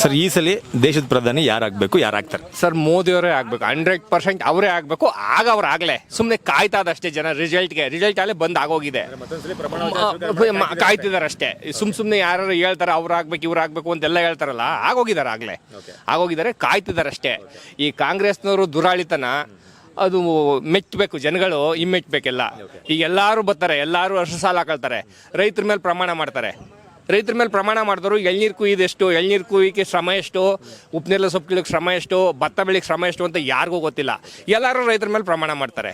Sir ಈ ಸಲ ದೇಶದ ಪ್ರಧಾನಿ ಯಾರಾಗಬೇಕು ಯಾರಾಗ್ತಾರೆ? ಸರ್ ಮೋದಿಯವರೇ ಆಗಬೇಕು. ಹಂಡ್ರೆಡ್ ಪರ್ಸೆಂಟ್ ಅವರೇ ಆಗಬೇಕು. ಆಗ ಅವ್ರು ಆಗಲೇ. ಸುಮ್ಮನೆ ಕಾಯ್ತಾದಷ್ಟೇ ಜನ ರಿಸಲ್ಟ್ಗೆ. ರಿಸಲ್ಟ್ ಅಲ್ಲೇ ಬಂದ್ ಆಗೋಗಿದೆ. ಕಾಯ್ತಿದ್ದಾರೆ ಅಷ್ಟೇ ಸುಮ್ ಸುಮ್ಮನೆ ಯಾರು ಹೇಳ್ತಾರೆ ಅವ್ರು ಆಗ್ಬೇಕು ಇವ್ರು ಆಗ್ಬೇಕು ಅಂತೆಲ್ಲ ಹೇಳ್ತಾರಲ್ಲ ಆಗೋಗಿದ್ದಾರೆ ಆಗಲೇ. ಆಗೋಗಿದ್ದಾರೆ ಕಾಯ್ತಿದಾರೆ ಅಷ್ಟೇ ಈ ಕಾಂಗ್ರೆಸ್ನವರು ದುರಾಳಿತನ ಅದು ಮೆಚ್ಚಬೇಕು ಜನಗಳು ಇಮ್ಮೆಚ್ಚಬೇಕೆಲ್ಲ ಈಗ ಎಲ್ಲರೂ ಬರ್ತಾರೆ ಎಲ್ಲರೂ ಅಷ್ಟು ಸಾಲ ಹಾಕೊಳ್ತಾರೆ. ರೈತರ ಮೇಲೆ ಪ್ರಮಾಣ ಮಾಡ್ತಾರೆ. ರೈತರ ಮೇಲೆ ಪ್ರಮಾಣ ಮಾಡಿದ್ರು ಎಳ್ನೀರು ಕುಯ್ದೆಷ್ಟು ಎಳ್ನೀರು ಕುಯ್ಯಕ್ಕೆ ಶ್ರಮ ಎಷ್ಟು? ಉಪ್ನೆಲ್ಲ ಸೊಪ್ಪು ಕೀಳಕ್ಕೆ ಶ್ರಮ ಎಷ್ಟು? ಭತ್ತ ಬೆಳಿಗ್ಗೆ ಶ್ರಮ ಎಷ್ಟು? ಅಂತ ಯಾರಿಗೂ ಗೊತ್ತಿಲ್ಲ. ಎಲ್ಲರೂ ರೈತರ ಮೇಲೆ ಪ್ರಮಾಣ ಮಾಡ್ತಾರೆ.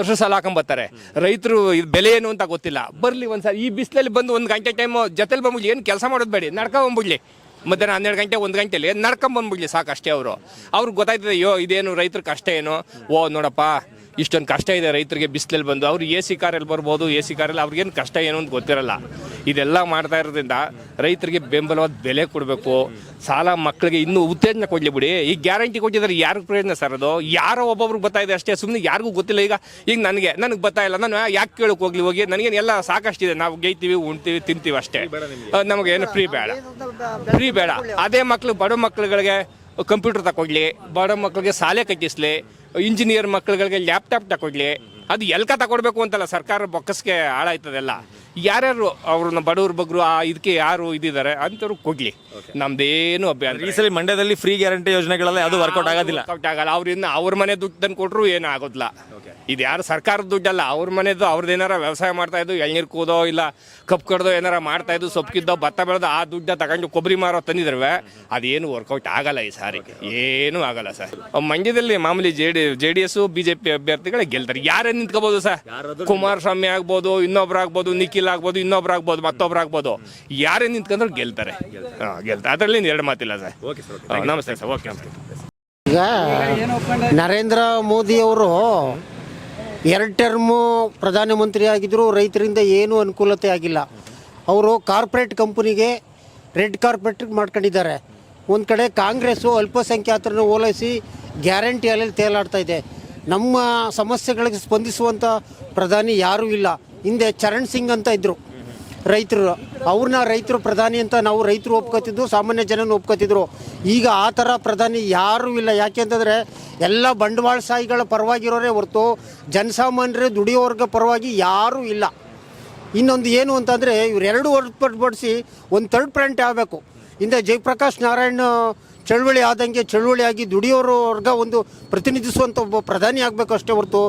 ಅಷ್ಟು ಸಾಲ ಹಾಕೊಂಬರ್ತಾರೆ ರೈತರು ಇದು ಬೆಲೆ ಏನು ಅಂತ ಗೊತ್ತಿಲ್ಲ. ಬರಲಿ ಒಂದ್ಸರಿ ಈ ಬಿಸಿಲಲ್ಲಿ ಬಂದು ಒಂದು ಗಂಟೆ ಟೈಮು ಜೊತೆಲಿ ಬಂದ್ಬಿಡ್ಲಿ. ಏನು ಕೆಲಸ ಮಾಡೋದು ಬೇಡಿ. ನಡ್ಕೊಂಬಂದ್ಬಿಡ್ಲಿ ಮಧ್ಯಾಹ್ನ ಹನ್ನೆರಡು ಗಂಟೆ ಒಂದು ಗಂಟೆಲಿ ನಡ್ಕೊಂಬಂದ್ಬಿಡ್ಲಿ ಸಾಕು ಅಷ್ಟೇ ಅವರು. ಅವ್ರಿಗೆ ಗೊತ್ತಾಯ್ತದೆ ಅಯ್ಯೋ ಇದೇನು ರೈತರ ಕಷ್ಟ ಏನು? ಓ ನೋಡಪ್ಪ. ಇಷ್ಟೊಂದು ಕಷ್ಟ ಇದೆ ರೈತರಿಗೆ ಬಿಸಿಲಲ್ಲಿ ಬಂದು. ಅವ್ರು ಎ ಸಿ ಕಾರಲ್ಲಿ ಬರ್ಬೋದು ಎ ಸಿ ಕಾರಲ್ಲಿ ಅವ್ರಿಗೇನು ಕಷ್ಟ ಏನು ಅಂತ ಗೊತ್ತಿರಲ್ಲ. ಇದೆಲ್ಲ ಮಾಡ್ತಾ ಇರೋದ್ರಿಂದ ರೈತರಿಗೆ ಬೆಂಬಲವಾದ ಬೆಲೆ ಕೊಡಬೇಕು. ಸಾಲ ಮಕ್ಕಳಿಗೆ ಇನ್ನೂ ಉತ್ತೇಜನ ಕೊಡಲಿ ಬಿಡಿ. ಈಗ ಗ್ಯಾರಂಟಿ ಕೊಟ್ಟಿದ್ದಾರೆ ಯಾರಿಗೂ ಪ್ರಯೋಜನ ಸರ್ ಅದು? ಯಾರೋ ಒಬ್ಬೊಬ್ರಿಗೆ ಬರ್ತಾ ಇದೆ ಅಷ್ಟೇ ಸುಮ್ಮನೆ ಯಾರಿಗೂ ಗೊತ್ತಿಲ್ಲ. ಈಗ ಈಗ ನನಗೆ ನನಗೆ ಬರ್ತಾ ಇಲ್ಲ. ನಾನು ಯಾಕೆ ಕೇಳಕ್ಕೆ ಹೋಗ್ಲಿ? ಹೋಗಿ ನನಗೇನು ಎಲ್ಲ ಸಾಕಷ್ಟಿದೆ. ನಾವು ಗೈತೀವಿ ಉಣ್ತೀವಿ ತಿಂತೀವಿ ಅಷ್ಟೇ. ನಮಗೇನು ನಮಗೆ. ಫ್ರೀ ಬೇಡ. ಫ್ರೀ ಬೇಡ. ಅದೇ ಮಕ್ಳು ಬಡ ಮಕ್ಳುಗಳಿಗೆ ಕಂಪ್ಯೂಟರ್ ತಕೊಡ್ಲಿ ಬಡ ಮಕ್ಕಳಿಗೆ ಶಾಲೆ ಕಟ್ಟಿಸ್ಲಿ ಇಂಜಿನಿಯರ್ ಮಕ್ಳುಗಳಿಗೆ ಲ್ಯಾಪ್ಟಾಪ್ ತಗೊಡ್ಲಿ ಅದು ಎಲ್ಕ ತಕೊಡ್ಬೇಕು ಅಂತಲ್ಲ ಸರ್ಕಾರ ಬೊಕ್ಕಸ್ಗೆ ಹಾಳಾಯ್ತದೆಲ್ಲ. ಯಾರ್ಯಾರು ಅವ್ರನ್ನ ಬಡವ್ರ ಬಗ್ರು ಆ ಇದಕ್ಕೆ ಯಾರು ಇದಿದ್ದಾರೆ ಅಂತವ್ರು ಕೊಡ್ಲಿ. ನಮ್ದೇನು ಅಭ್ಯಾಸ ಈ ಸಲ ಮಂಡ್ಯದಲ್ಲಿ ಫ್ರೀ ಗ್ಯಾರಂಟಿ ಯೋಜನೆಗಳೆಲ್ಲ ಅದು ವರ್ಕೌಟ್ ಆಗೋದಿಲ್ಲ. ವರ್ಕೌಟ್ ಆಗಲ್ಲ. ಅವ್ರಿಂದ ಅವ್ರ ಮನೆ ದುಡ್ಡು ತಂದು ಕೊಟ್ಟರು ಏನೂ ಆಗೋದಿಲ್ಲ. ಇದು ಯಾರು ಸರ್ಕಾರದ ದುಡ್ಡಲ್ಲ ಅವ್ರ ಮನೆದು ಅವ್ರದ್ದು ಏನಾರ ವ್ಯವಸಾಯ ಮಾಡ್ತಾ ಇದ್ದು ಎಳ್ನೀರು ಕೂದೋ ಇಲ್ಲ ಕಪ್ ಕಡ್ದೋ ಏನಾರ ಮಾಡ್ತಾ ಇದ್ದು ಸೊಪ್ಪು ಕಿದ್ದೋ ಭತ್ತ ಬೆಳೆದು ಆ ದುಡ್ಡ ತಗೊಂಡು ಕೊಬ್ಬರಿ ಮಾರೋ ತಂದಿದ್ರವೆ ಅದೇನು ವರ್ಕೌಟ್ ಆಗಲ್ಲ ಈ ಸಾರಿ. ಏನೂ ಆಗಲ್ಲ ಸರ್. ಮಂಡ್ಯದಲ್ಲಿ ಮಾಮೂಲಿ J D J D S BJP ಅಭ್ಯರ್ಥಿಗಳೇ ಗೆಲ್ತಾರೆ. ಯಾರೇ ನಿಂತ್ಕೋಬಹುದು ಸರ್? ಕುಮಾರಸ್ವಾಮಿ ಆಗ್ಬೋದು ಇನ್ನೊಬ್ರು ಆಗ್ಬೋದು ನಿಖಿಲ್ ಆಗ್ಬೋದು ಇನ್ನೊಬ್ರು ಆಗ್ಬೋದು ಮತ್ತೊಬ್ರು ಆಗ್ಬೋದು. ಯಾರೇ ನಿಂತ್ಕೊಂಡ್ರು ಗೆಲ್ತಾರೆ. ಹಾಂ ಗೆಲ್ತಾರೆ. ಅದರಲ್ಲಿ ಎರಡು ಮಾತಿಲ್ಲ ಸರ್. ಓಕೆ ನಮಸ್ತೆ ಸರ್ ಓಕೆ ನಮಸ್ತೆ. ಈಗ ನರೇಂದ್ರ ಮೋದಿ ಅವರು ಎರಡು ಟರ್ಮು ಪ್ರಧಾನಮಂತ್ರಿ ಆಗಿದ್ದರೂ ರೈತರಿಂದ ಏನೂ ಅನುಕೂಲತೆ ಆಗಿಲ್ಲ. ಅವರು ಕಾರ್ಪೊರೇಟ್ ಕಂಪನಿಗೆ ರೆಡ್ ಕಾರ್ಪೊರೇಟ್ ಮಾಡ್ಕೊಂಡಿದ್ದಾರೆ. ಒಂದು ಕಡೆ ಕಾಂಗ್ರೆಸ್ಸು ಅಲ್ಪಸಂಖ್ಯಾತರನ್ನು ಓಲೈಸಿ ಗ್ಯಾರಂಟಿಯಲ್ಲಿ ತೇಲಾಡ್ತಾ ಇದೆ. ನಮ್ಮ ಸಮಸ್ಯೆಗಳಿಗೆ ಸ್ಪಂದಿಸುವಂಥ ಪ್ರಧಾನಿ ಯಾರೂ ಇಲ್ಲ. ಹಿಂದೆ ಚರಣ್ ಸಿಂಗ್ ಅಂತ ಇದ್ದರು ರೈತರು ಅವ್ರನ್ನ ರೈತರು ಪ್ರಧಾನಿ ಅಂತ ನಾವು ರೈತರು ಒಪ್ಕೋತಿದ್ದು, ಸಾಮಾನ್ಯ ಜನನ ಒಪ್ಕೋತಿದ್ರು. ಈಗ ಆ ಥರ ಪ್ರಧಾನಿ ಯಾರೂ ಇಲ್ಲ. ಯಾಕೆಂತಂದರೆ ಎಲ್ಲ ಬಂಡವಾಳಶಾಹಿಗಳ ಪರವಾಗಿರೋರೇ ಹೊರತು ಜನಸಾಮಾನ್ಯರು ದುಡಿಯೋರ್ಗ ಪರವಾಗಿ ಯಾರೂ ಇಲ್ಲ. ಇನ್ನೊಂದು ಏನು ಅಂತಂದರೆ ಇವರೆರಡು ಹೊರತುಪಡಿಸಿ ಒಂದು ತರ್ಡ್ ಪ್ರಂಟ್ ಆಗಬೇಕು. ಹಿಂದೆ ಜಯಪ್ರಕಾಶ್ ನಾರಾಯಣ, ಚಳುವಳಿ ಆದಂಗೆ ಚಳುವಳಿ ಆಗಿ ದುಡಿಯೋರು ವರ್ಗ ಒಂದು ಪ್ರತಿನಿಧಿಸುವಂಥ ಒಬ್ಬ ಪ್ರಧಾನಿ ಆಗಬೇಕು ಅಷ್ಟೇ ಹೊರತು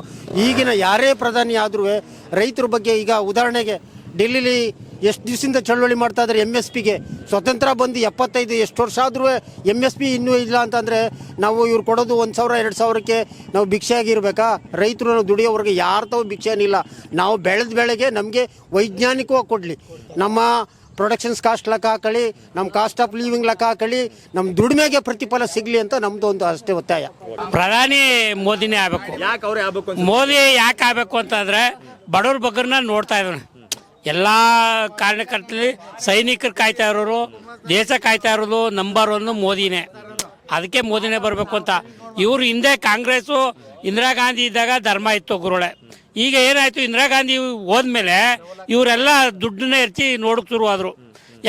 ಈಗಿನ ಯಾರೇ ಪ್ರಧಾನಿ ಆದರೂ ರೈತರ ಬಗ್ಗೆ ಈಗ ಉದಾಹರಣೆಗೆ ಡೆಲ್ಲಿಲಿ ಎಷ್ಟು ದಿವಸದಿಂದ ಚಳುವಳಿ ಮಾಡ್ತಾ ಇದ್ದಾರೆ ಎಂ ಎಸ್ ಪಿಗೆ ಸ್ವತಂತ್ರ ಬಂದು ಎಪ್ಪತ್ತೈದು ಎಷ್ಟು ವರ್ಷ ಆದರೂ ಎಂ ಎಸ್ ಪಿ ಇನ್ನೂ ಇಲ್ಲ ಅಂತಂದರೆ ನಾವು ಇವ್ರು ಕೊಡೋದು ಒಂದು ಸಾವಿರ ಎರಡು ಸಾವಿರಕ್ಕೆ ನಾವು ಭಿಕ್ಷೆಯಾಗಿರ್ಬೇಕಾ? ರೈತರು ದುಡಿಯೋವ್ರಿಗೆ ಯಾರು ತಾವು ಭಿಕ್ಷೆನಿಲ್ಲ ನಾವು ಬೆಳೆದ ಬೆಳೆಗೆ ನಮಗೆ ವೈಜ್ಞಾನಿಕವಾಗಿ ಕೊಡಲಿ. ನಮ್ಮ ಪ್ರೊಡಕ್ಷನ್ಸ್ ಕಾಸ್ಟ್ ಲೆಕ್ಕ ಹಾಕೊಳ್ಳಿ ನಮ್ಮ ಕಾಸ್ಟ್ ಆಫ್ ಲಿವಿಂಗ್ ಲೆಕ್ಕ ಹಾಕೊಳ್ಳಿ ನಮ್ಮ ದುಡಿಮೆಗೆ ಪ್ರತಿಫಲ ಸಿಗಲಿ ಅಂತ ನಮ್ಮದು ಒಂದು ಅಷ್ಟೇ ಒತ್ತಾಯ. ಪ್ರಧಾನಿ ಮೋದಿನೇ ಆಗಬೇಕು. ಯಾಕೆ ಅವರೇ ಆಗಬೇಕು ಮೋದಿ ಯಾಕೆ ಆಗಬೇಕು ಅಂತಂದರೆ ಬಡವ್ರ ಬಗ್ಗರನ್ನ ನೋಡ್ತಾ ಇದ್ದಾನೆ ಎಲ್ಲ ಕಾರಣಕರ್ತರಲ್ಲಿ ಸೈನಿಕರು ಕಾಯ್ತಾ ಇರೋರು, ದೇಶ ಕಾಯ್ತಾ ಇರೋದು ನಂಬರ್ ಒಂದು ಮೋದಿನೇ. ಅದಕ್ಕೆ ಮೋದಿನೇ ಬರಬೇಕು ಅಂತ. ಇವರು ಹಿಂದೆ ಕಾಂಗ್ರೆಸ್ಸು, ಇಂದಿರಾ ಗಾಂಧಿ ಇದ್ದಾಗ ಧರ್ಮ ಇತ್ತು ಗುರುಳೆ ಈಗ ಏನಾಯ್ತು, ಇಂದಿರಾ ಗಾಂಧಿ ಹೋದ್ಮೇಲೆ ಇವರೆಲ್ಲ ದುಡ್ಡನ್ನ ಎರ್ಚಿ ನೋಡಕ್ಕೆ ಶುರು ಆದ್ರು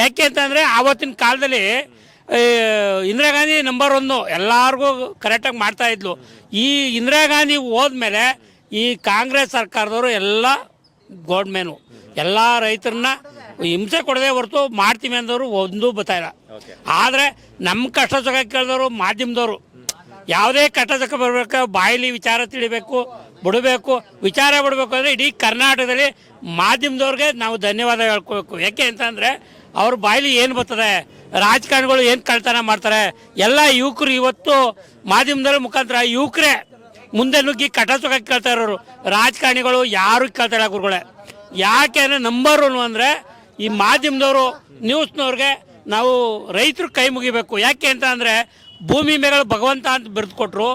ಯಾಕೆ ಅಂತಂದರೆ ಆವತ್ತಿನ ಕಾಲದಲ್ಲಿ ಇಂದಿರಾ ಗಾಂಧಿ ನಂಬರ್ ಒಂದು ಎಲ್ಲಾರ್ಗೂ ಕರೆಕ್ಟಾಗಿ ಮಾಡ್ತಾ ಇದ್ಲು. ಈ ಇಂದಿರಾ ಗಾಂಧಿ ಹೋದ್ಮೇಲೆ ಈ ಕಾಂಗ್ರೆಸ್ ಸರ್ಕಾರದವರು ಎಲ್ಲ ಗೋಡ್ಮೇನು ಎಲ್ಲ ರೈತರನ್ನ ಹಿಂಸೆ ಕೊಡದೆ ಹೊರತು ಮಾಡ್ತೀವಿ ಅಂದವರು ಒಂದು ಬತ್ತಾ ಇಲ್ಲ. ಆದರೆ ನಮ್ಮ ಕಷ್ಟ ಸುಖ ಕೇಳಿದವರು ಮಾಧ್ಯಮದವರು. ಯಾವುದೇ ಕಷ್ಟ ಸುಖ ಬರಬೇಕು ಬಾಯಿಲಿ ವಿಚಾರ ತಿಳಿಬೇಕು ಬಿಡಬೇಕು ವಿಚಾರ ಬಿಡಬೇಕು ಅಂದರೆ ಇಡೀ ಕರ್ನಾಟಕದಲ್ಲಿ ಮಾಧ್ಯಮದವ್ರಿಗೆ ನಾವು ಧನ್ಯವಾದ ಹೇಳ್ಕೋಬೇಕು. ಯಾಕೆ ಅಂತಂದರೆ ಅವ್ರ ಬಾಯಿಲಿ ಏನು ಬರ್ತದೆ ರಾಜಕಾರಣಿಗಳು ಏನು ಕಳ್ತನ ಮಾಡ್ತಾರೆ ಎಲ್ಲ ಯುವಕರು ಇವತ್ತು ಮಾಧ್ಯಮದವ್ರ ಮುಖಾಂತರ ಯುವಕರೇ ಮುಂದೆ ನುಗ್ಗಿ ಕಟ ಸುಖ ಕೇಳ್ತಾ ಇರೋರು. ರಾಜಕಾರಣಿಗಳು ಯಾರು ಕೇಳ್ತಾಳೆ ಗುರುಗಳೇ? ಯಾಕೆ ಅಂದರೆ ನಂಬರ್ ಒನ್ ಅಂದರೆ ಈ ಮಾಧ್ಯಮದವರು ನ್ಯೂಸ್ನವ್ರಿಗೆ ನಾವು ರೈತರು ಕೈ ಮುಗಿಬೇಕು. ಯಾಕೆ ಅಂತ ಅಂದರೆ ಭೂಮಿ ಮೇಲೆ ಭಗವಂತ ಅಂತ ಬಿರ್ದು ಕೊಟ್ರು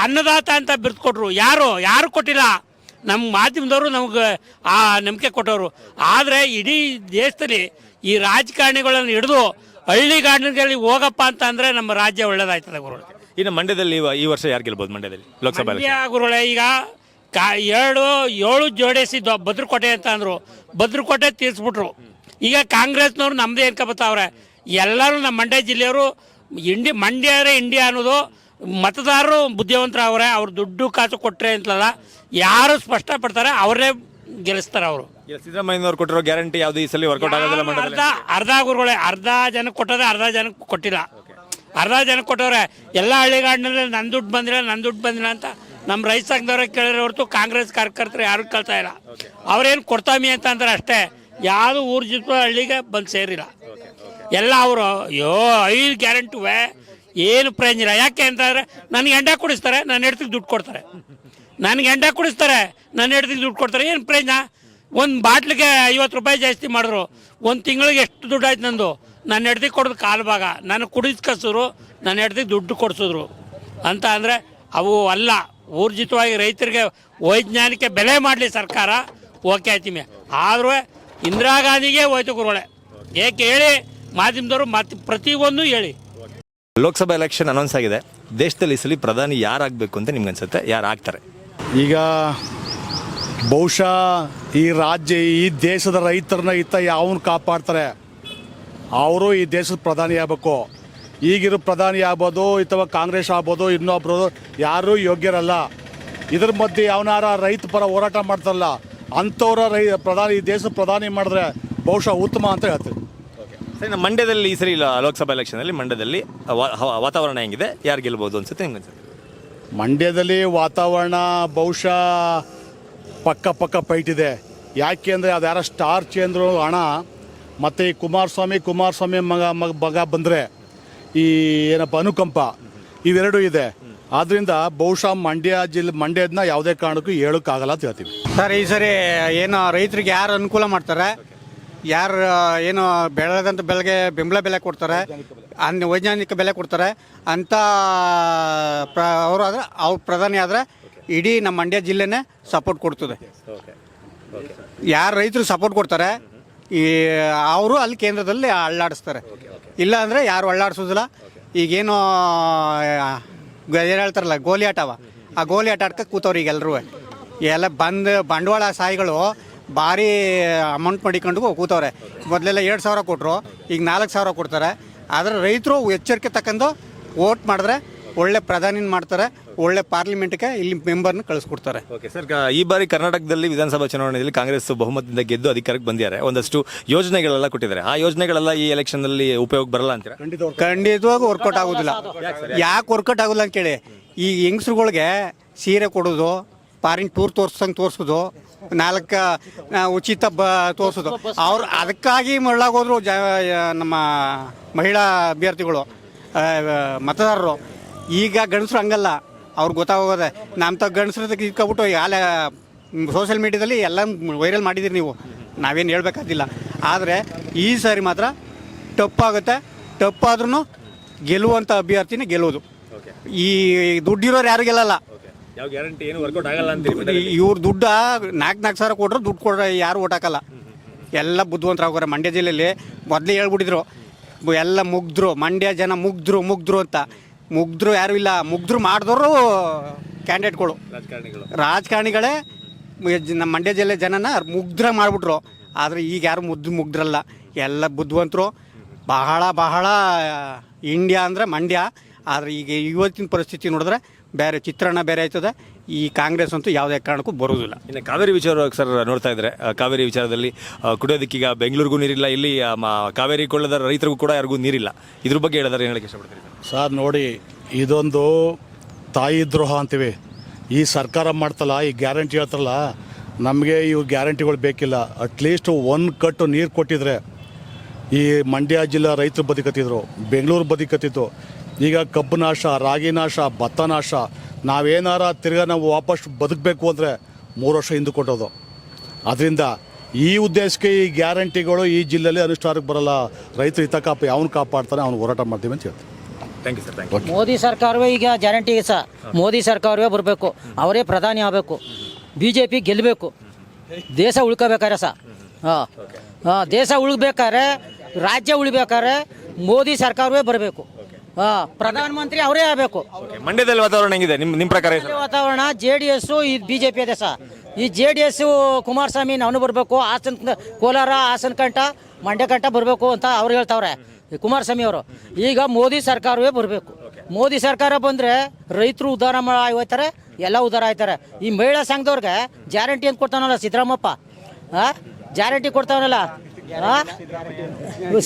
ಅನ್ನದಾತ ಅಂತ ಬಿರ್ದು ಕೊಟ್ರು ಯಾರು? ಯಾರು ಕೊಟ್ಟಿಲ್ಲ? ನಮ್ಮ ಮಾಧ್ಯಮದವರು ನಮ್ಗೆ, ಆ, ನಂಬಿಕೆ ಕೊಟ್ಟವರು. ಆದರೆ ಇಡೀ ದೇಶದಲ್ಲಿ ಈ ರಾಜಕಾರಣಿಗಳನ್ನು ಹಿಡಿದು ಹಳ್ಳಿಗಾಡಿನಲ್ಲಿ ಹೋಗಪ್ಪ ಅಂತ ಅಂದರೆ ನಮ್ಮ ರಾಜ್ಯ ಒಳ್ಳೇದಾಯ್ತದೆ ಗುರುಗಳು. ಇನ್ನು ಮಂಡ್ಯದಲ್ಲಿ ಈ- ಈ ವರ್ಷ ಯಾರು ಗೆಲ್ಬೋದು ಮಂಡ್ಯದಲ್ಲಿ? ಲೋಕಸಭಾ ಮಂಡ್ಯ ಗುರುಗಳೇ ಈಗ ಕಾ ಎರಡು ಏಳು ಜೋಡಿಸಿ ದೊ- ಭದ್ರಕೋಟೆ ಅಂತ ಅಂದ್ರು. ಭದ್ರಕೋಟೆ ತೀರ್ಸ್ಬಿಟ್ರು. ಈಗ ಕಾಂಗ್ರೆಸ್ನವ್ರು ನಮ್ದೇ ಏನ್ಕೊಬತ್ತಾವ್ರೆ ಎಲ್ಲರೂ ನಮ್ಮ ಮಂಡ್ಯ ಜಿಲ್ಲೆಯವರು ಇಂಡಿ ಮಂಡ್ಯ ಇಂಡಿಯಾ ಅನ್ನೋದು ಮತದಾರರು ಬುದ್ಧಿವಂತರವ್ರೆ. ಅವ್ರು ದುಡ್ಡು ಕಾಸು ಕೊಟ್ಟರೆ ಅಂತಲ್ಲ ಯಾರು ಸ್ಪಷ್ಟಪಡ್ತಾರೆ ಅವರೇ ಗೆಲ್ಲಿಸ್ತಾರೆ ಅವರು. ಈಗ ಸಿದ್ದರಾಮಯ್ಯನವ್ರು ಕೊಟ್ಟಿರೋ ಗ್ಯಾರಂಟಿ ಯಾವುದು ಈ ಸಲ ವರ್ಕೌಟ್ ಆಗೋದಿಲ್ಲ ಮಂಡ್ಯದಲ್ಲಿ? ಅರ್ಧ ಅರ್ಧ ಗುರುಗಳೇ ಅರ್ಧ ಜನಕ್ಕೆ ಕೊಟ್ಟರೆ ಅರ್ಧ ಜನಕ್ಕೆ ಕೊಟ್ಟಿಲ್ಲ. ಅರ್ಧ ಜನ ಕೊಟ್ಟವ್ರೆ ಎಲ್ಲ ಹಳ್ಳಿಗಾಡಿನಲ್ಲಿ ನನ್ನ ದುಡ್ಡು ಬಂದಿಲ್ಲ ನನ್ನ ದುಡ್ಡು ಬಂದಿಲ್ಲ ಅಂತ ನಮ್ಮ ರೈತ ಸಂಘದವ್ರೆ ಕೇಳಿದ್ರೆ ಹೊರತು ಕಾಂಗ್ರೆಸ್ ಕಾರ್ಯಕರ್ತರು ಯಾರು ಕಳ್ತಾ ಇಲ್ಲ. ಅವ್ರೇನು ಕೊಡ್ತಾಮಿ ಅಂತ ಅಂದ್ರೆ ಅಷ್ಟೇ ಯಾವುದು ಊರು ಜಿತ್ತು ಹಳ್ಳಿಗೆ ಬಂದು ಸೇರಿಲ್ಲ. ಎಲ್ಲ ಅವರು ಅಯ್ಯೋ ಐದು ಗ್ಯಾರಂಟಿವೆ ಏನು ಪ್ರಯೋಜನ ಯಾಕೆ ಅಂತಂದರೆ ನನಗೆ ಎಂಡ ಕುಡಿಸ್ತಾರೆ ನನ್ನ ಹೆಡ್ತಿಗೆ ದುಡ್ಡು ಕೊಡ್ತಾರೆ. ನನಗೆ ಎಂಡ ಕುಡಿಸ್ತಾರೆ ನನ್ನ ಹೆಡ್ತಿಗೆ ದುಡ್ಡು ಕೊಡ್ತಾರೆ ಏನು ಪ್ರಯೋಜನ? ಒಂದು ಬಾಟ್ಲಿಗೆ ಐವತ್ತು ರೂಪಾಯಿ ಜಾಸ್ತಿ ಮಾಡಿದ್ರು ಒಂದು ತಿಂಗಳಿಗೆ ಎಷ್ಟು ದುಡ್ಡು ಆಯ್ತು ನಂದು? ನನ್ನ ಹೆಡ್ದಿ ಕೊಡೋದು ಕಾಲು ಭಾಗ. ನಾನು ಕುಡಿದ್ ಕಸಿದ್ರು ನನ್ನ ಹೆಡ್ದಿಗೆ ದುಡ್ಡು ಕೊಡಿಸಿದ್ರು. ಅಂತ ಅಂದರೆ ಅವು ಅಲ್ಲ. ಊರ್ಜಿತವಾಗಿ ರೈತರಿಗೆ ವೈಜ್ಞಾನಿಕ ಬೆಲೆ ಮಾಡಲಿ ಸರ್ಕಾರ. ಓಕೆ ಆಯ್ತೀವಿ ಆದರೂ ಇಂದಿರಾ ಗಾಂಧಿಗೆ ಹೋಯ್ತು ಗುರುಗಳೇ. ಏಕೆ ಹೇಳಿ? ಮಾಧ್ಯಮದವರು ಮತ್ತೆ ಪ್ರತಿಯೊಂದು ಹೇಳಿ. ಲೋಕಸಭಾ ಎಲೆಕ್ಷನ್ ಅನೌನ್ಸ್ ಆಗಿದೆ. ದೇಶದಲ್ಲಿ ಸಲಿ ಸಲ ಪ್ರಧಾನಿ ಯಾರಾಗಬೇಕು ಅಂತ ನಿಮ್ಗೆ ಅನ್ಸುತ್ತೆ? ಯಾರು ಆಗ್ತಾರೆ ಈಗ ಬಹುಶಃ ಈ ರಾಜ್ಯ ಈ ದೇಶದ ರೈತರನ್ನ ಇತ್ತ ಯಾವನು ಕಾಪಾಡ್ತಾರೆ? ಅವರು ಈ ದೇಶದ ಪ್ರಧಾನಿ ಆಗಬೇಕು. ಈಗಿರೋ ಪ್ರಧಾನಿ ಆಗ್ಬೋದು ಅಥವಾ ಕಾಂಗ್ರೆಸ್ ಆಗ್ಬೋದು ಇನ್ನೊಬ್ಬರು ಯಾರೂ ಯೋಗ್ಯರಲ್ಲ. ಇದ್ರ ಮಧ್ಯೆ ಯಾವನಾರ ರೈತ ಪರ ಹೋರಾಟ ಮಾಡ್ತಾರಲ್ಲ ಅಂಥವ್ರ ರೈ ಪ್ರಧಾನಿ ಈ ದೇಶದ ಪ್ರಧಾನಿ ಮಾಡಿದ್ರೆ ಬಹುಶಃ ಉತ್ತಮ ಅಂತ ಹೇಳ್ತೀವಿ ಸರಿ ನಮ್ಮ ಮಂಡ್ಯದಲ್ಲಿ ಈ ಸರಿ ಇಲ್ಲ ಲೋಕಸಭಾ ಎಲೆಕ್ಷನಲ್ಲಿ ಮಂಡ್ಯದಲ್ಲಿ ವಾತಾವರಣ ಹೆಂಗಿದೆ? ಯಾರು ಗೆಲ್ಬೋದು ಅನ್ಸುತ್ತೆ ಹೆಂಗೆ ಅನ್ಸುತ್ತೆ? ಮಂಡ್ಯದಲ್ಲಿ ವಾತಾವರಣ ಬಹುಶಃ ಪಕ್ಕ ಪಕ್ಕ ಪೈಟ್ ಇದೆ ಯಾಕೆ ಅಂದರೆ ಅದು ಯಾರ ಸ್ಟಾರ್ ಚೇಂದ್ರ ಹಣ ಮತ್ತು ಈ ಕುಮಾರಸ್ವಾಮಿ ಕುಮಾರಸ್ವಾಮಿ ಮಗ ಮಗ ಮಗ ಬಂದರೆ ಈ ಏನಪ್ಪ ಅನುಕಂಪ ಇವೆರಡೂ ಇದೆ. ಆದ್ದರಿಂದ ಬಹುಶಃ ಮಂಡ್ಯ ಜಿಲ್ಲೆ ಮಂಡ್ಯದನ್ನ ಯಾವುದೇ ಕಾರಣಕ್ಕೂ ಹೇಳೋಕ್ಕಾಗಲ್ಲ ಅಂತ ಹೇಳ್ತೀವಿ. ಸರ್ ಈ ಸರಿ ಏನು ರೈತರಿಗೆ ಯಾರು ಅನುಕೂಲ ಮಾಡ್ತಾರೆ? ಯಾರು ಏನು ಬೆಳೆದಂಥ ಬೆಳೆಗೆ ಬೆಂಬಲ ಬೆಲೆ ಕೊಡ್ತಾರೆ? ಅನ್ ವೈಜ್ಞಾನಿಕ ಬೆಲೆ ಕೊಡ್ತಾರೆ? ಅಂತ ಪ್ರ ಅವರು ಆದರೆ ಅವ್ರ ಪ್ರಧಾನಿ ಆದರೆ ಇಡೀ ನಮ್ಮ ಮಂಡ್ಯ ಜಿಲ್ಲೆನೇ ಸಪೋರ್ಟ್ ಕೊಡ್ತದೆ. ಯಾರು ರೈತರು ಸಪೋರ್ಟ್ ಕೊಡ್ತಾರೆ? ಈ, ಅವರು ಅಲ್ಲಿ ಕೇಂದ್ರದಲ್ಲಿ ಅಳ್ಳಾಡಿಸ್ತಾರೆ. ಇಲ್ಲ ಅಂದರೆ ಯಾರು ಅಳ್ಳಾಡಿಸೋದಿಲ್ಲ. ಈಗೇನು ಏನು ಹೇಳ್ತಾರಲ್ಲ ಗೋಲಿ ಆಟವ ಆ ಗೋಲಿ ಆಟ ಆಡ್ಕೊ ಕೂತವ್ರು ಈಗ ಎಲ್ಲರೂ ಎಲ್ಲ ಬಂದು, ಬಂಡವಾಳ ಸಾಯಿಗಳು ಭಾರಿ ಅಮೌಂಟ್ ಮಾಡಿಕೊಂಡು ಕೂತವ್ರೆ. ಮೊದಲೆಲ್ಲ ಎರಡು ಸಾವಿರ ಕೊಟ್ಟರು ಈಗ ನಾಲ್ಕು ಸಾವಿರ ಕೊಡ್ತಾರೆ. ಆದರೆ ರೈತರು ಎಚ್ಚರಿಕೆ ತಕ್ಕಂದು ವೋಟ್ ಮಾಡಿದ್ರೆ ಒಳ್ಳೆ ಪ್ರಧಾನಿನ ಮಾಡ್ತಾರೆ ಒಳ್ಳೆ ಪಾರ್ಲಿಮೆಂಟ್ಗೆ ಇಲ್ಲಿ ಮೆಂಬರ್ನ ಕಳಿಸ್ಕೊಡ್ತಾರೆ. ಓಕೆ ಸರ್ ಕ- ಈ ಬಾರಿ ಕರ್ನಾಟಕದಲ್ಲಿ ವಿಧಾನಸಭಾ ಚುನಾವಣೆಯಲ್ಲಿ ಕಾಂಗ್ರೆಸ್ ಬಹುಮತದಿಂದ ಗೆದ್ದು ಅಧಿಕಾರಕ್ಕೆ ಬಂದಿದ್ದಾರೆ. ಒಂದಷ್ಟು ಯೋಜನೆಗಳೆಲ್ಲ ಕೊಟ್ಟಿದ್ದಾರೆ. ಆ ಯೋಜನೆಗಳೆಲ್ಲ ಈ ಎಲೆಕ್ಷನ್ನಲ್ಲಿ ಉಪಯೋಗ ಬರಲ್ಲ ಅಂತೀರಾ? ಖಂಡಿತವಾಗಿ ವರ್ಕೌಟ್ ಆಗೋದಿಲ್ಲ. ಯಾಕೆ ವರ್ಕೌಟ್ ಆಗೋದಿಲ್ಲ ಅಂತ ಕೇಳಿ. ಈ ಹೆಂಗಸ್ರುಗಳಿಗೆ ಸೀರೆ ಕೊಡೋದು ಫಾರಿನ್ ಟೂರ್ ತೋರ್ಸಂಗೆ ತೋರಿಸೋದು ನಾಲ್ಕು ಆ, ಉಚಿತ ಬ ತೋರಿಸೋದು. ಅವ್ರು ಅದಕ್ಕಾಗಿ ಮರಳಾಗೋದ್ರು ಜ ನಮ್ಮ ಮಹಿಳಾ ಅಭ್ಯರ್ಥಿಗಳು ಆ, ಮತದಾರರು. ಈಗ ಗಂಡಸರು ಹಂಗಲ್ಲ. ಅವ್ರಿಗೆ ಗೊತ್ತಾಗೋದೆ. ನಮ್ಮ ತ ಗಂಡಸ್ರ ಇಟ್ಕೊಬಿಟ್ಟು ಆಲೆ ಸೋಷಿಯಲ್ ಮೀಡಿಯಾದಲ್ಲಿ ಎಲ್ಲ ವೈರಲ್ ಮಾಡಿದಿರಿ ನೀವು. ನಾವೇನು ಹೇಳ್ಬೇಕಾದಿಲ್ಲ. ಆದರೆ ಈ ಸಾರಿ ಮಾತ್ರ ಟಪ್ಪಾಗುತ್ತೆ ಟಪ್ಪಾದ್ರೂ ಗೆಲ್ಲುವಂಥ ಅಭ್ಯರ್ಥಿನೇ ಗೆಲ್ಲೋದು ಈ ದುಡ್ಡಿರೋರು ಯಾರು ಗೆಲ್ಲಲ್ಲ. ಯಾವ ಗ್ಯಾರಂಟಿ ಏನು ವರ್ಕೌಟ್ ಆಗಲ್ಲ ಅಂತೀರಿ ಇವ್ರ ದುಡ್ಡ ನಾಲ್ಕು ನಾಲ್ಕು ಸಾವಿರ ಕೊಟ್ಟರು ದುಡ್ಡು ಕೊಡ್ರೆ ಯಾರು ಓಟ್ ಹಾಕಲ್ಲ ಎಲ್ಲ ಬುದ್ಧಿವಂತರಾಗೋರ ಮಂಡ್ಯ ಜಿಲ್ಲೆಯಲ್ಲಿ ಮೊದಲೇ ಹೇಳ್ಬಿಟ್ಟಿದ್ರು. ಎಲ್ಲ ಮುಗ್ದ್ರು ಮಂಡ್ಯ ಜನ ಮುಗ್ದ್ರು ಮುಗ್ದ್ರು ಅಂತ. ಮುಗ್ದ್ರು ಯಾರು ಇಲ್ಲ. ಮುಗ್ದ್ರು ಮಾಡಿದವರು ಕ್ಯಾಂಡಿಡೇಟ್ಗಳು. ರಾಜಕಾರಣಿಗಳು. ರಾಜಕಾರಣಿಗಳೇ ನಮ್ಮ ಮಂಡ್ಯ ಜಿಲ್ಲೆ ಜನನ ಮುಗ್ದ್ರ ಮಾಡಿಬಿಟ್ರು. ಆದರೆ ಈಗ ಯಾರು ಮುದ್ದು ಮುಗ್ದ್ರಲ್ಲ. ಎಲ್ಲ ಬುದ್ಧಿವಂತರು. ಬಹಳ ಬಹಳ ಇಂಡಿಯಾ ಅಂದರೆ ಮಂಡ್ಯ. ಆದರೆ ಈಗ ಇವತ್ತಿನ ಪರಿಸ್ಥಿತಿ ನೋಡಿದ್ರೆ ಬೇರೆ ಚಿತ್ರಣ ಬೇರೆ ಆಯ್ತದೆ. ಈ ಕಾಂಗ್ರೆಸ್ ಅಂತೂ ಯಾವುದೇ ಕಾರಣಕ್ಕೂ ಬರೋದಿಲ್ಲ. ಇನ್ನು ಕಾವೇರಿ ವಿಚಾರವಾಗಿ ಸರ್ ನೋಡ್ತಾ ಇದ್ದಾರೆ ಕಾವೇರಿ ವಿಚಾರದಲ್ಲಿ ಕುಡಿಯೋದಕ್ಕೆ ಈಗ ಬೆಂಗಳೂರಿಗೂ ನೀರಿಲ್ಲ ಇಲ್ಲಿ ಕಾವೇರಿ ಕೊಳ್ಳದ ರೈತರಿಗೂ ಕೂಡ ಯಾರಿಗೂ ನೀರಿಲ್ಲ. ಇದ್ರ ಬಗ್ಗೆ ಹೇಳಿದ್ರೆ ಏನು ಹೇಳಕ್ಕೆ ಇಷ್ಟಪಡ್ತೀರಿ ಸರ್? ಸರ್ ನೋಡಿ ಇದೊಂದು ತಾಯಿ ದ್ರೋಹ ಅಂತೀವಿ. ಈ ಸರ್ಕಾರ ಮಾಡ್ತಲ್ಲ ಈ ಗ್ಯಾರಂಟಿ ಹೇಳ್ತಾರಲ್ಲ ನಮಗೆ ಇವು ಗ್ಯಾರಂಟಿಗಳು ಬೇಕಿಲ್ಲ. ಅಟ್ಲೀಸ್ಟ್ ಒಂದು ಕಟ್ಟು ನೀರು ಕೊಟ್ಟಿದ್ರೆ ಈ ಮಂಡ್ಯ ಜಿಲ್ಲಾ ರೈತರು ಬದುಕತ್ತಿದ್ರು ಬೆಂಗಳೂರು ಬದುಕತ್ತಿತ್ತು. ಈಗ ಕಬ್ಬು ನಾಶ ರಾಗಿ ನಾಶ ಭತ್ತ ನಾಶ ನಾವೇನಾರ ತಿರ್ಗಾ ನಾವು ವಾಪಸ್ ಬದುಕಬೇಕು ಅಂದರೆ ಮೂರು ವರ್ಷ ಹಿಂದೆ ಕೊಟ್ಟೋದು. ಅದರಿಂದ ಈ ಉದ್ದೇಶಕ್ಕೆ ಈ ಗ್ಯಾರಂಟಿಗಳು ಈ ಜಿಲ್ಲೆಯಲ್ಲಿ ಅನುಷ್ಠಾನಕ್ಕೆ ಬರಲ್ಲ. ರೈತರು ಹಿತ ಕಾಪ ಅವ್ನು ಕಾಪಾಡ್ತಾನೆ ಅವ್ನು ಹೋರಾಟ ಮಾಡ್ತೀವಿ ಅಂತ ಹೇಳ್ತೀನಿ. Thank you sir thank you Modi ಸರ್ಕಾರವೇ ಈಗ ಗ್ಯಾರಂಟಿ ಸಹ. ಮೋದಿ ಸರ್ಕಾರವೇ ಬರಬೇಕು. ಅವರೇ ಪ್ರಧಾನಿ ಆಗಬೇಕು. ಬಿ ಜೆ ಪಿ ಗೆಲ್ಲಬೇಕು ದೇಶ ಉಳ್ಕೋಬೇಕಾರೆ ಸಹ. ಹಾಂ. ಹಾಂ ದೇಶ ಉಳ್ಬೇಕಾದ್ರೆ ರಾಜ್ಯ ಉಳಿಬೇಕಾದ್ರೆ ಮೋದಿ ಸರ್ಕಾರವೇ ಬರಬೇಕು. ಹಾಂ ಪ್ರಧಾನಮಂತ್ರಿ ಅವರೇ ಆಗಬೇಕು. ಮಂಡ್ಯದಲ್ಲಿ ವಾತಾವರಣ ಹೆಂಗಿದೆ? ನಿಮ್ಮ ನಿಮ್ಮ ಪ್ರಕಾರ? ವಾತಾವರಣ ಜೆ ಡಿ ಎಸ್ ಈ ಬಿ ಜೆ ಪಿ ಇದೆ ಈ ಜೆ ಡಿ ಎಸ್ ಕುಮಾರಸ್ವಾಮಿ ನಾನು ಬರಬೇಕು ಹಾಸನ ಕೋಲಾರ ಹಾಸನ ಕಂಠ ಮಂಡ್ಯ ಕಂಠ ಬರಬೇಕು ಅಂತ ಅವ್ರು ಹೇಳ್ತಾವ್ರೆ ಕುಮಾರಸ್ವಾಮಿ ಅವರು. ಈಗ ಮೋದಿ ಸರ್ಕಾರವೇ ಬರಬೇಕು. ಮೋದಿ ಸರ್ಕಾರ ಬಂದರೆ ರೈತರು ಉದ್ಧಾರ ಮಾ ಹೋಯ್ತಾರೆ ಎಲ್ಲ ಉದ್ಧಾರ ಆಯ್ತಾರೆ. ಈ ಮಹಿಳಾ ಸಂಘದವ್ರಿಗೆ ಗ್ಯಾರಂಟಿ ಅಂತ ಕೊಡ್ತಾನಲ್ಲ ಸಿದ್ದರಾಮಪ್ಪ ಆ ಗ್ಯಾರಂಟಿ ಕೊಡ್ತಾವನಲ್ಲ?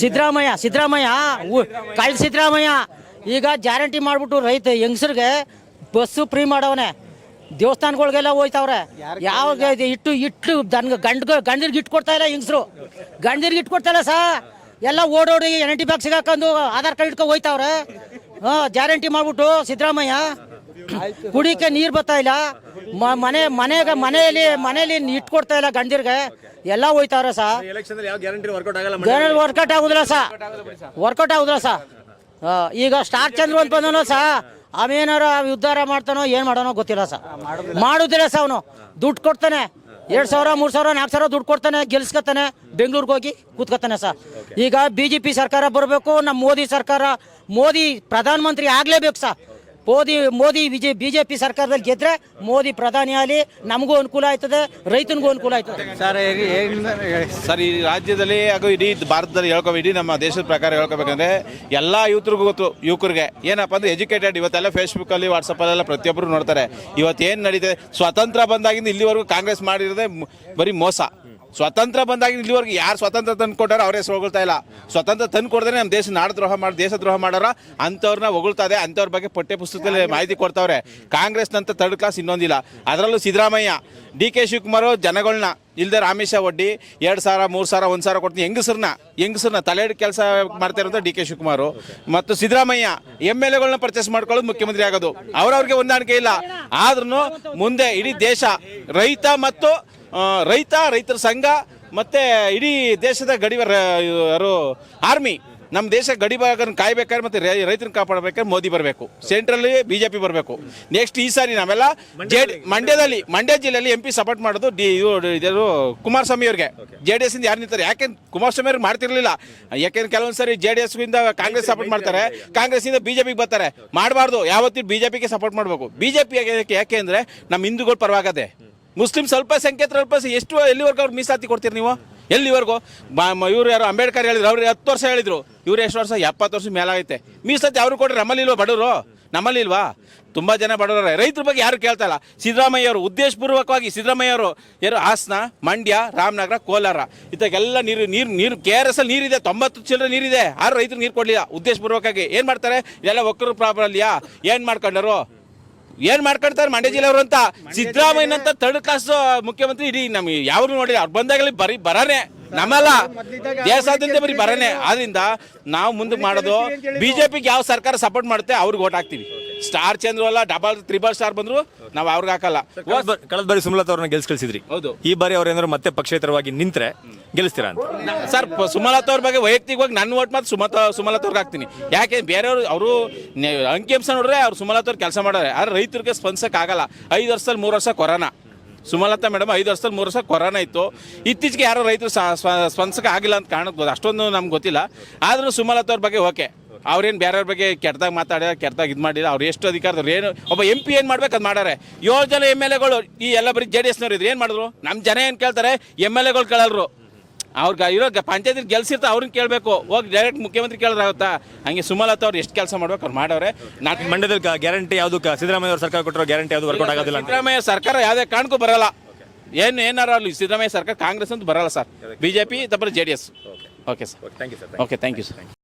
ಸಿದ್ದರಾಮಯ್ಯ ಸಿದ್ದರಾಮಯ್ಯ ಕಳ್ಳ ಸಿದ್ದರಾಮಯ್ಯ. ಈಗ ಗ್ಯಾರಂಟಿ ಮಾಡಿಬಿಟ್ಟು ರೈತ ಹೆಂಗಸ್ರಿಗೆ ಬಸ್ಸು ಫ್ರೀ ಮಾಡವನೆ. ದೇವಸ್ಥಾನಗಳಿಗೆಲ್ಲ ಹೋಯ್ತಾವ್ರೆ. ಯಾವ ಇಟ್ಟು ಇಟ್ಟು ದನ್ ಗಂಡ್ ಗಂಡರಿಗೆ ಇಟ್ಟು ಕೊಡ್ತಾ ಇಲ್ಲ ಹೆಂಗಸರು ಗಂಡರಿಗೆ ಇಟ್ಟು ಕೊಡ್ತಾ ಸಾ? ಎಲ್ಲ ಓಡೋಡಿ, ಎನ್ ಟಿ ಬಾಕ್ಸಿಗೆ ಹಾಕೊಂಡು ಆಧಾರ್ ಕಾರ್ಡ್ ಇಟ್ಕೊಂಡು ಹೋಯ್ತಾವ್ರೆ. ಹಾಂ ಗ್ಯಾರಂಟಿ ಮಾಡ್ಬಿಟ್ಟು ಸಿದ್ದರಾಮಯ್ಯ. ಕುಡಿಕೆ ನೀರು ಬರ್ತಾ ಇಲ್ಲ. ಮನೆ ಮನೆಗೆ ಮನೆಯಲ್ಲಿ ಮನೆಯಲ್ಲಿ ಇಟ್ಕೊಡ್ತಾ ಇಲ್ಲ ಗಂಡಿರ್ಗೆ. ಎಲ್ಲ ಹೋಯ್ತಾವ್ರೆ ಸಾ. ಗ್ಯಾರಂಟಿ ವರ್ಕೌಟ್ ಆಗುದಿಲ್ಲ ಸಾ. ವರ್ಕೌಟ್ ಆಗುದಿಲ್ಲ ಸಾ. ಈಗ ಸ್ಟಾರ್ ಚಂದ್ರ ಅಂತ ಬಂದನೋ ಸಾ. ಅವೇನಾರ ಉದ್ಧಾರ ಮಾಡ್ತಾನೋ ಏನು ಮಾಡೋನೋ ಗೊತ್ತಿಲ್ಲ ಸಾ. ಮಾಡುದಿಲ್ಲ ಸಾ ಅವನು. ದುಡ್ಡು ಕೊಡ್ತಾನೆ. ಎರಡು ಸಾವಿರ ಮೂರು ಸಾವಿರ ನಾಲ್ಕು ಸಾವಿರ ದುಡ್ಡು ಕೊಡ್ತಾನೆ ಗೆಲ್ಸ್ಕೊತಾನೆ ಬೆಂಗಳೂರಿಗೆ ಹೋಗಿ ಕೂತ್ಕೊತಾನೆ ಸಾ. ಈಗ ಬಿ ಜೆ ಪಿ ಸರ್ಕಾರ ಬರಬೇಕು ನಮ್ಮ ಮೋದಿ ಸರ್ಕಾರ ಮೋದಿ ಪ್ರಧಾನಮಂತ್ರಿ ಆಗ್ಲೇಬೇಕು ಸಾ. Modi Modi Vijay B J P ಸರ್ಕಾರದಲ್ಲಿ ಗೆದ್ರೆ ಮೋದಿ ಪ್ರಧಾನಿ ಆಗಲಿ ನಮಗೂ ಅನುಕೂಲ ಆಯ್ತದೆ ರೈತನಿಗೂ ಅನುಕೂಲ ಆಯ್ತದೆ. ಸರ್ ಸರ್ ಈ ರಾಜ್ಯದಲ್ಲಿ ಹಾಗೂ ಇಡೀ ಭಾರತದಲ್ಲಿ ಹೇಳ್ಕೊ ಇಡೀ ನಮ್ಮ ದೇಶದ ಪ್ರಕಾರ ಹೇಳ್ಕೊಬೇಕಂದ್ರೆ ಎಲ್ಲ ಯುವಕರಿಗೂ ಗೊತ್ತು ಯುವಕರಿಗೆ. ಏನಪ್ಪ ಅಂದ್ರೆ ಎಜುಕೇಟೆಡ್ ಇವತ್ತೆಲ್ಲ ಫೇಸ್ಬುಕ್ಕಲ್ಲಿ ವಾಟ್ಸಪ್ಪಲ್ಲೆಲ್ಲ ಪ್ರತಿಯೊಬ್ಬರು ನೋಡ್ತಾರೆ. ಇವತ್ತು ಏನು ನಡೀತದೆ ಸ್ವತಂತ್ರ ಬಂದಾಗಿಂದ ಇಲ್ಲಿವರೆಗೂ ಕಾಂಗ್ರೆಸ್ ಮಾಡಿರೋದೇ ಬರೀ ಮೋಸ. ಸ್ವತಂತ್ರ ಬಂದಾಗ ಇಲ್ಲಿವರೆಗೆ ಯಾರು ಸ್ವತಂತ್ರ ತಂದು ಕೊಟ್ಟಾರೋ ಅವರೇ ಹೊಗಳ್ತಾ ಇಲ್ಲ. ಸ್ವತಂತ್ರ ತಂದು ಕೊಡ್ದೇ ನಮ್ಮ ದೇಶ ನಾಡದ್ರೋಹ ಮಾಡಿ ದೇಶದ್ರೋಹ ಮಾಡೋರ ಅಂಥವ್ರನ್ನ ಹೊಗಳ್ತಾ ಇದೆ, ಅಂಥವ್ರ ಬಗ್ಗೆ ಪಠ್ಯ ಪುಸ್ತಕದಲ್ಲಿ ಮಾಹಿತಿ ಕೊಡ್ತಾವ್ರೆ. ಕಾಂಗ್ರೆಸ್ನಂತ ಥರ್ಡ್ ಕ್ಲಾಸ್ ಇನ್ನೊಂದಿಲ್ಲ. ಅದರಲ್ಲೂ ಸಿದ್ದರಾಮಯ್ಯ, ಡಿ ಕೆ ಶಿವಕುಮಾರ್ ಜನಗಳನ್ನ ಇಲ್ಲದೆ ರಾಮೇಶ ಒಡ್ಡಿ ಎರಡು ಸಾವಿರ, ಮೂರು ಸಾವಿರ, ಒಂದು ಸಾವಿರ ಕೊಡ್ತೀನಿ. ಹೆಂಗಸರನ್ನ ಹೆಂಗಸರನ್ನ ತಲೆ ಕೆಲಸ ಮಾಡ್ತಾ ಇರೋದು ಡಿ ಕೆ ಶಿವಕುಮಾರ್ ಮತ್ತು ಸಿದ್ದರಾಮಯ್ಯ ಎಂ ಎಲ್ ಎಗಳನ್ನ ಪರ್ಚೇಸ್ ಮಾಡ್ಕೊಳ್ಳೋದು ಮುಖ್ಯಮಂತ್ರಿ ಆಗೋದು. ಅವ್ರವ್ರಿಗೆ ಹೊಂದಾಣಿಕೆ ಇಲ್ಲ. ಆದ್ರೂ ಮುಂದೆ ಇಡೀ ದೇಶ ರೈತ ಮತ್ತು ರೈತ ರೈತರ ಸಂಘ ಮತ್ತೆ ಇಡೀ ದೇಶದ ಗಡಿವರ ಯಾರು ಆರ್ಮಿ ನಮ್ಮ ದೇಶ ಗಡಿ ಭಾಗನ ಕಾಯ್ಬೇಕಾದ್ರೆ ಮತ್ತೆ ರೈತರನ್ನ ಕಾಪಾಡಬೇಕಾದ್ರೆ ಮೋದಿ ಬರಬೇಕು. ಸೆಂಟ್ರಲ್ಲಿ ಬಿಜೆಪಿ ಬರಬೇಕು. ನೆಕ್ಸ್ಟ್ ಈ ಸಾರಿ ನಾವೆಲ್ಲ ಜೆ ಮಂಡ್ಯದಲ್ಲಿ ಮಂಡ್ಯ ಜಿಲ್ಲೆಯಲ್ಲಿ ಎಂ ಪಿ ಸಪೋರ್ಟ್ ಮಾಡೋದು ಡಿ ಇವರು ಕುಮಾರಸ್ವಾಮಿ ಅವರಿಗೆ. ಜೆ ಡಿ ಎಸ್ ಇಂದ ಯಾರು ನಿಂತಾರೆ? ಯಾಕೆ ಕುಮಾರಸ್ವಾಮಿ ಅವ್ರಿಗೆ ಮಾಡ್ತಿರ್ಲಿಲ್ಲ? ಯಾಕೆಂದ್ರೆ ಕೆಲವೊಂದು ಸಾರಿ ಜೆ ಡಿ ಎಸ್ ಇಂದ ಕಾಂಗ್ರೆಸ್ ಸಪೋರ್ಟ್ ಮಾಡ್ತಾರೆ. ಕಾಂಗ್ರೆಸ್ ಇಂದ ಬಿಜೆಪಿಗೆ ಬರ್ತಾರೆ. ಮಾಡಬಾರ್ದು. ಯಾವತ್ತಿಗೂ ಬಿಜೆಪಿಗೆ ಸಪೋರ್ಟ್ ಮಾಡಬೇಕು. ಬಿಜೆಪಿ ಯಾಕೆ ಅಂದ್ರೆ ನಮ್ಮ ಹಿಂದೂಗಳು ಪರವಾಗದೆ ಮುಸ್ಲಿಂ ಸ್ವಲ್ಪ ಸಂಖ್ಯೇತರ ಅಲ್ಪ ಎಷ್ಟು ಎಲ್ಲಿವರೆಗೂ ಅವ್ರು ಮೀಸಲಾತಿ ಕೊಡ್ತೀರಿ ನೀವು? ಎಲ್ಲಿವರೆಗೂ? ಇವ್ರು ಯಾರು ಅಂಬೇಡ್ಕರ್ ಹೇಳಿದ್ರು, ಅವ್ರು ಹತ್ತು ವರ್ಷ ಹೇಳಿದ್ರು. ಇವ್ರು ಎಷ್ಟು ವರ್ಷ? ಎಪ್ಪತ್ತು ವರ್ಷ ಮೇಲಾಗೈತೆ. ಮೀಸಲಾತಿ ಅವ್ರು ಕೊಡ್ರಿ ನಮ್ಮಲ್ಲಿ ಇಲ್ವಾ ಬಡವರು? ನಮ್ಮಲ್ಲಿ ಇಲ್ವಾ? ತುಂಬ ಜನ ಬಡವರ ರೈತರ ಬಗ್ಗೆ ಯಾರು ಕೇಳ್ತಾ ಇಲ್ಲ. ಸಿದ್ದರಾಮಯ್ಯ ಅವರು ಉದ್ದೇಶಪೂರ್ವಕವಾಗಿ ಸಿದ್ದರಾಮಯ್ಯ ಅವರು ಯಾರು ಹಾಸನ, ಮಂಡ್ಯ, ರಾಮನಗರ, ಕೋಲಾರ ಇದಕ್ಕೆಲ್ಲ ನೀರು ನೀರು ನೀರು ಕೆ ಆರ್ ಎಸ್ ಅಲ್ಲಿ ನೀರಿದೆ. ತೊಂಬತ್ತು ಚಿಲ್ಲರೆ ನೀರಿದೆ. ಆರು ರೈತರು ನೀರು ಕೊಡಲಿಲ್ಲ. ಉದ್ದೇಶಪೂರ್ವಕವಾಗಿ. ಏನು ಮಾಡ್ತಾರೆ? ಇದೆಲ್ಲ ಒಕ್ಕರು ಪ್ರಾಬ್ಲಮ್ ಅಲ್ಲಿಯಾ ಏನು ಮಾಡ್ಕೊಂಡರು? ಏನ್ ಮಾಡ್ಕೊಳ್ತಾರೆ ಮಂಡ್ಯ ಜಿಲ್ಲೆಯವರು ಅಂತ? ಸಿದ್ದರಾಮಯ್ಯನಂತ ತರ್ಡ್ ಕ್ಲಾಸ್ ಮುಖ್ಯಮಂತ್ರಿ ಇಡೀ ನಮ್ಗೆ ಯಾರು ನೋಡಿ ಅವ್ರು ಬಂದಾಗಲಿ ಬರೀ ಬರನೇ. ನಮ್ಮಲ್ಲ. ದೇಶಾದ್ಯಂತ ಬರೀ ಬರನೇ. ಆದ್ರಿಂದ ನಾವು ಮುಂದಕ್ಕೆ ಮಾಡೋದು ಬಿಜೆಪಿಗೆ ಯಾವ ಸರ್ಕಾರ ಸಪೋರ್ಟ್ ಮಾಡುತ್ತೆ ಅವ್ರಿಗೆ ಓಟ್ ಹಾಕ್ತೀವಿ. ಸ್ಟಾರ್ ಚಂದ್ರು ಅಲ್ಲ ಡಬಲ್ ತ್ರಿಬಲ್ ಸ್ಟಾರ್ ಬಂದ್ರು ನಾವು ಅವ್ರಿಗೆ ಹಾಕಲ್ಲ. ಕಳೆದ ಬಾರಿ- ಕಳೆದ ಬಾರಿ ಸುಮಲತಾ ಅವ್ರನ್ನ ಗೆಲ್ಸ್ ಕಳಿಸಿದ್ರಿ ಹೌದು. ಈ ಬಾರಿ ಅವ್ರ ಏನಾದ್ರು ಮತ್ತೆ ಪಕ್ಷೇತರವಾಗಿ ನಿಂತ್ರೆ ಗೆಲ್ಲಿಸ್ತೀರಾ ಅಂತ? ಸರ್ ಸುಮಲತಾ ಅವ್ರ ಬಗ್ಗೆ ವೈಯಕ್ತಿಕವಾಗಿ ನನ್ನ ಓಟ್ ಮಾತ್ರ ಸುಮತ ಸುಮಲತಾ ಅವ್ರಿಗೆ ಹಾಕ್ತೀನಿ. ಯಾಕೆ ಬೇರೆಯವರು ಅವರು ಅಂಕಿ ಅಂಶ ನೋಡ್ರೆ ಅವ್ರು ಸುಮಲತಾ ಅವ್ರು ಕೆಲಸ ಮಾಡೋರೆ. ಆದ್ರೆ ರೈತರಿಗೆ ಸ್ಪಂದಿಸಕ್ ಆಗಲ್ಲ. ಐದು ವರ್ಷದಲ್ಲಿ ಮೂರು ವರ್ಷ ಕೊರೋನಾ. ಸುಮಲತಾ ಮೇಡಮ್ ಐದು ವರ್ಷದಲ್ಲಿ ಮೂರು ವರ್ಷ ಕೊರೋನಾ ಇತ್ತು. ಇತ್ತೀಚೆಗೆ ಯಾರೋ ರೈತರು ಸ್ಪಂದಿಸಕ್ಕೆ ಆಗಿಲ್ಲ ಅಂತ ಕಾರಣಕ್ಕೆ ಅಷ್ಟೊಂದು ನಮ್ಗೆ ಗೊತ್ತಿಲ್ಲ. ಆದರೂ ಸುಮಲತಾ ಅವ್ರ ಬಗ್ಗೆ ಓಕೆ. ಅವ್ರೇನು ಬೇರೆಯವ್ರ ಬಗ್ಗೆ ಕೆಟ್ಟದಾಗ ಮಾತಾಡ್ಯಾರ ಕೆಟ್ಟದಾಗ ಇದು ಮಾಡಿಲ್ಲ ಅವ್ರು ಎಷ್ಟು ಅಧಿಕಾರದವ್ರು ಏನು ಒಬ್ಬ ಎಂ ಪಿ ಏನು ಮಾಡ್ಬೇಕು ಅದು ಮಾಡಾರೆ. ಏಳು ಜನ ಎಂ ಎಲ್ ಎಗಳು ಈ ಎಲ್ಲ ಬರೀ ಜೆ ಡಿ ಎಸ್ನವ್ರು ಇದ್ರು ಏನು ಮಾಡಿದ್ರು? ನಮ್ಮ ಜನ ಏನು ಕೇಳ್ತಾರೆ? ಎಂ ಎಲ್ ಎಗಳು ಕೇಳಲ್ರು. ಅವ್ರಿಗೆ ಇರೋ ಪಂಚಾಯತ್ ಗೆಲ್ಸಿರ್ತ ಅವ್ರನ್ನ ಕೇಳಬೇಕು. ಹೋಗಿ ಡೈರೆಕ್ಟ್ ಮುಖ್ಯಮಂತ್ರಿ ಕೇಳಿದ್ರಾಗುತ್ತಾ ಹಂಗೆ ಸುಮಲತಾ ಅವ್ರು ಎಷ್ಟು ಕೆಲಸ ಮಾಡ್ಬೇಕು ಅವ್ರು ಮಾಡವ್ರೆ. ನಾಲ್ಕು ಮಂಡ್ಯದ ಗ್ಯಾರಂಟಿ ಯಾವುದು ಸಿದ್ದರಾಮಯ್ಯ ಅವ್ರ ಸರ್ಕಾರ ಕೊಟ್ಟರೋ ಗ್ಯಾರಂಟಿ ಯಾವುದು ವರ್ಕೌಟ್ ಆಗೋದಿಲ್ಲ ಸಿದ್ದರಾಮಯ್ಯ ಸರ್ಕಾರ ಯಾವುದೇ ಕಾರಣಕ್ಕೂ ಬರಲ್ಲ. ಏನು ಏನಾರ ಅಲ್ಲಿ ಸಿದ್ದರಾಮಯ್ಯ ಸರ್ಕಾರ ಕಾಂಗ್ರೆಸ್ ಅಂತ ಬರಲ್ಲ sir. BJP ತಪ್ಪರೆ J D S okay sir thank you sir okay thank you sir